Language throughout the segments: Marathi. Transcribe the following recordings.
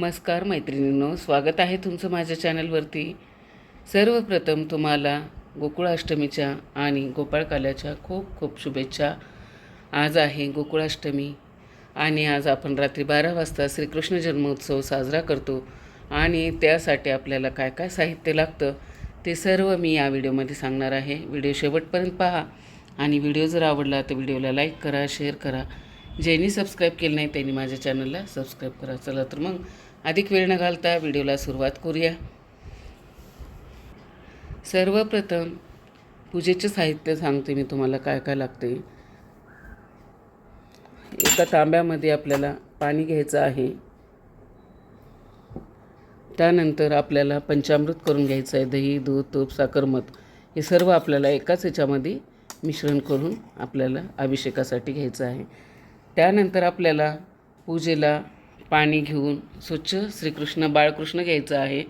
नमस्कार मैत्रिणींनो स्वागत आहे तुमचं माझ्या चॅनलवरती. सर्वप्रथम तुम्हाला गोकुळाष्टमीच्या आणि गोपाळकाल्याच्या खूप खूप शुभेच्छा. आज आहे गोकुळाष्टमी आणि आज आपण रात्री बारा वाजता श्रीकृष्ण जन्मोत्सव साजरा करतो आणि त्यासाठी आपल्याला काय काय साहित्य लागतं ते सर्व मी या व्हिडिओमध्ये सांगणार आहे. व्हिडिओ शेवटपर्यंत पहा आणि व्हिडिओ जर आवडला तर व्हिडिओला लाईक करा शेअर करा. ज्यांनी सबस्क्राईब केलं नाही त्यांनी माझ्या चॅनलला सबस्क्राईब करा. चला तर मग अधिक वेळ न घालता व्हिडिओला सुरुवात करूया. सर्वप्रथम पूजेचे साहित्य सांगते मी तुम्हाला काय काय लागते. एका तांब्यामध्ये आपल्याला पाणी घ्यायचं आहे. त्यानंतर आपल्याला पंचामृत करून घ्यायचं आहे. दही दूध तूप साखर मध हे सर्व आपल्याला एकाच ह्याच्यामध्ये मिश्रण करून आपल्याला अभिषेकासाठी घ्यायचं आहे. त्यानंतर आपल्याला पूजेला पाणी घेऊन स्वच्छ श्रीकृष्ण बाळकृष्ण घ्यायचं आहे.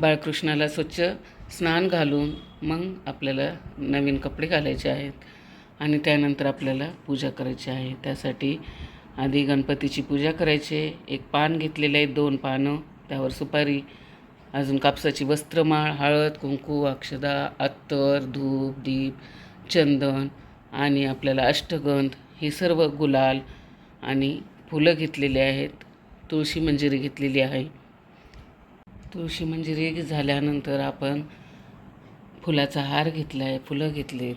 बाळकृष्णाला स्वच्छ स्नान घालून मग आपल्याला नवीन कपडे घालायचे आहेत आणि त्यानंतर आपल्याला पूजा करायची आहे. त्यासाठी आधी गणपतीची पूजा करायची. आहे एक पान घेतलेलं आहे दोन पानं त्यावर सुपारी अजून कापसाची वस्त्रमाळ हळद कुंकू अक्षदा अत्तर धूप दीप चंदन आणि आपल्याला अष्टगंध हे सर्व गुलाल आणि फुलं घेतलेली आहेत. तुळशी मंजिरी घेतलेली आहे. तुळशी मंजिरी झाल्यानंतर आपण फुलाचा हार घेतला आहे फुलं घेतले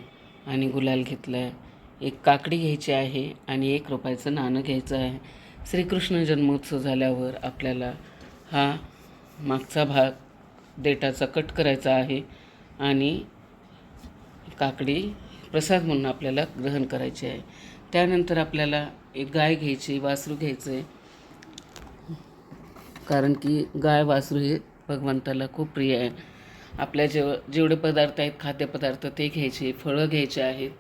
आणि गुलाल घेतला आहे एक काकडी घ्यायची आहे आणि एक रुपयाचं नाणं घ्यायचं आहे. श्रीकृष्ण जन्मोत्सव झाल्यावर आपल्याला हा मागचा भाग देटाचा कट करायचा आहे आणि काकडी प्रसाद म्हणून आपल्याला ग्रहण करायची आहे. त्यानंतर आपल्याला एक गाय घ्यायची वासरू घ्यायचं आहे कारण की गाय वासरू हे भगवंताला खूप प्रिय आहे. आपल्या जेव जेवढे पदार्थ आहेत खाद्यपदार्थ ते घ्यायचे फळं घ्यायचे आहेत.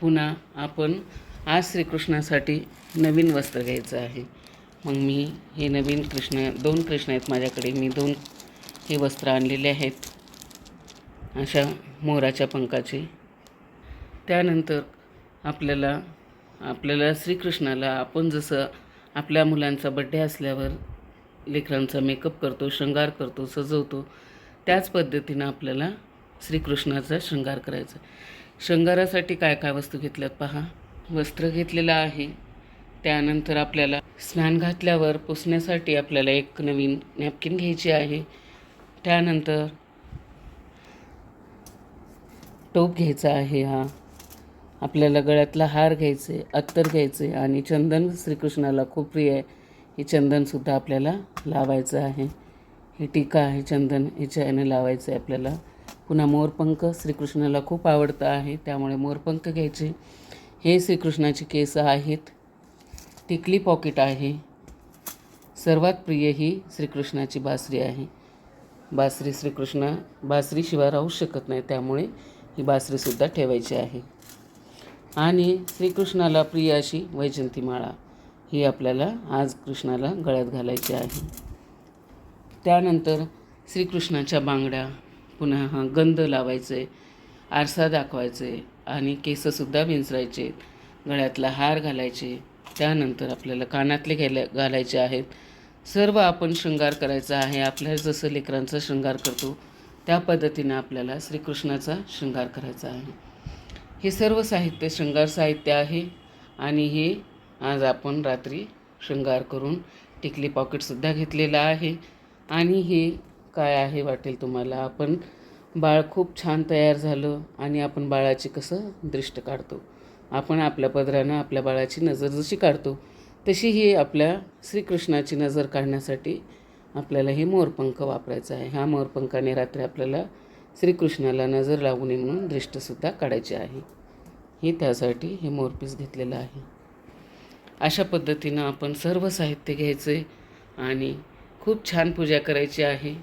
पुन्हा आपण आज श्रीकृष्णासाठी नवीन वस्त्र घ्यायचं आहे. मग मी हे नवीन कृष्ण दोन कृष्ण आहेत माझ्याकडे. मी दोन हे वस्त्र आणलेले आहेत. अशा मोराच्या पंखाचे. त्यानंतर आपल्याला आपल्याला श्रीकृष्णाला आपण जसं आपल्या मुलांचा बड्डे असल्यावर लेकरांचा मेकअप करतो शृंगार करतो सजवतो. त्याच पद्धतीनं आपल्याला श्रीकृष्णाचा शृंगार करायचा. शृंगारासाठी काय काय वस्तू घेतल्यात पहा. वस्त्र घेतलेलं आहे. त्यानंतर आपल्याला स्नान घातल्यावर पुसण्यासाठी आपल्याला एक नवीन नॅपकिन घ्यायची आहे. त्यानंतर टोप घ्यायचा आहे हा. आपल्याला गळ्यातला हार घ्यायचे अत्तर घ्यायचे आणि चंदन श्रीकृष्णाला खूप प्रिय आहे. हे चंदनसुद्धा आपल्याला लावायचं आहे. ही टीका आहे चंदन हिच्या याने लावायचं आहे आपल्याला. पुन्हा मोरपंख श्रीकृष्णाला खूप आवडतं आहे त्यामुळे मोरपंख घ्यायचे. हे श्रीकृष्णाची केस आहेत. टिकली पॉकेट आहे. सर्वात प्रिय ही श्रीकृष्णाची बासरी आहे. बासरी श्रीकृष्ण बासरीशिवाय राहू शकत नाही त्यामुळे ही बासरीसुद्धा ठेवायची आहे. आणि श्रीकृष्णाला प्रिय अशी वैजंती माळा ही आपल्याला आज कृष्णाला गळ्यात घालायची आहे. त्यानंतर श्रीकृष्णाच्या बांगड्या पुन्हा हा गंध लावायचे आरसा दाखवायचे आणि केससुद्धा विंचरायचे गळ्यातला हार घालायचे. त्यानंतर आपल्याला कानातले घ्यायला घालायचे आहेत. सर्व आपण शृंगार करायचा आहे. आपल्या जसं लेकरांचा शृंगार करतो त्या पद्धतीनं आपल्याला श्रीकृष्णाचा शृंगार करायचा आहे. हे सर्व साहित्य शृंगार साहित्य आहे आणि हे आज आपण रात्री शृंगार करून टिकली पॉकेटसुद्धा घेतलेलं आहे. आणि हे काय आहे वाटेल तुम्हाला? आपण बाळ खूप छान तयार झालं आणि आपण बाळाची कसं दृष्ट काढतो? आपण आपल्या पदरानं आपल्या बाळाची नजर जशी काढतो तशी ही आपल्या श्रीकृष्णाची नजर काढण्यासाठी आपल्याला हे मोरपंख वापरायचं आहे. ह्या मोरपंखाने रात्री आपल्याला श्रीकृष्णाला नजर लागू नये म्हणून दृष्टसुद्धा काढायची आहे. ही त्यासाठी हे मोरपीस घेतलेलं आहे. अशा पद्धतीनं आपण सर्व साहित्य घ्यायचे आणि खूप छान पूजा करायची आहे.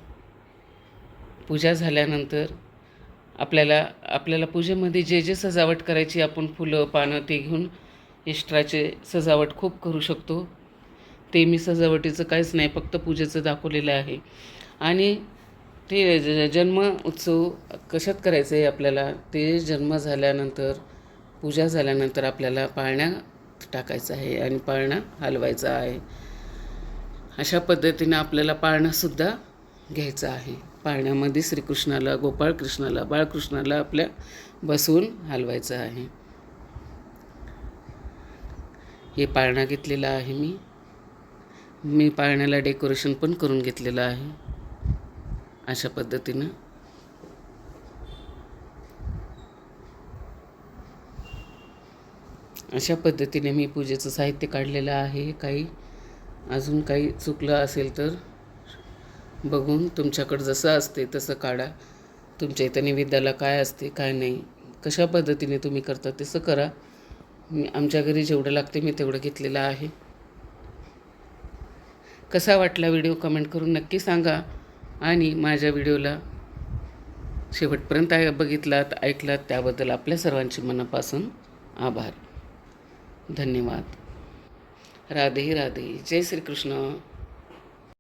पूजा झाल्यानंतर आपल्याला आपल्याला पूजेमध्ये जे जे सजावट करायची आपण फुलं पानं ते घेऊन इष्टाचे सजावट खूप करू शकतो. ते मी सजावटीचं काहीच नाही फक्त पूजेचं दाखवलेलं आहे. आणि ते जन्म उत्सव कशात करायचं आहे आपल्याला? ते जन्म झाल्यानंतर पूजा झाल्यानंतर आपल्याला पाळण्या टाकायचं आहे आणि पाळणा हलवायचा आहे. अशा पद्धतीने आपल्याला पाळणासुद्धा घ्यायचं आहे. पाळण्यामध्ये श्रीकृष्णाला गोपाळकृष्णाला बाळकृष्णाला आपल्या बसवून हलवायचं आहे. हे पाळणा घेतलेला आहे मी. मी पाळण्याला डेकोरेशन पण करून घेतलेलं आहे. अशा पद्धतीनं अशा पद्धतीने मी पूजेचं साहित्य काढलेलं आहे. काही अजून काही चुकलं असेल तर बघून तुमच्याकडं जसं असते तसं काढा. तुमच्या इथं निवेद्याला काय असते काय नाही कशा पद्धतीने तुम्ही करता तसं करा. मी आमच्या घरी जेवढं लागते मी तेवढं घेतलेलं आहे. कसा वाटला व्हिडिओ कमेंट करून नक्की सांगा. आणि माझ्या व्हिडिओला शेवटपर्यंत आहे- बघितलात ऐकलात त्याबद्दल आपल्या सर्वांचे मनापासून आभार. धन्यवाद. राधे राधे. जय श्रीकृष्ण.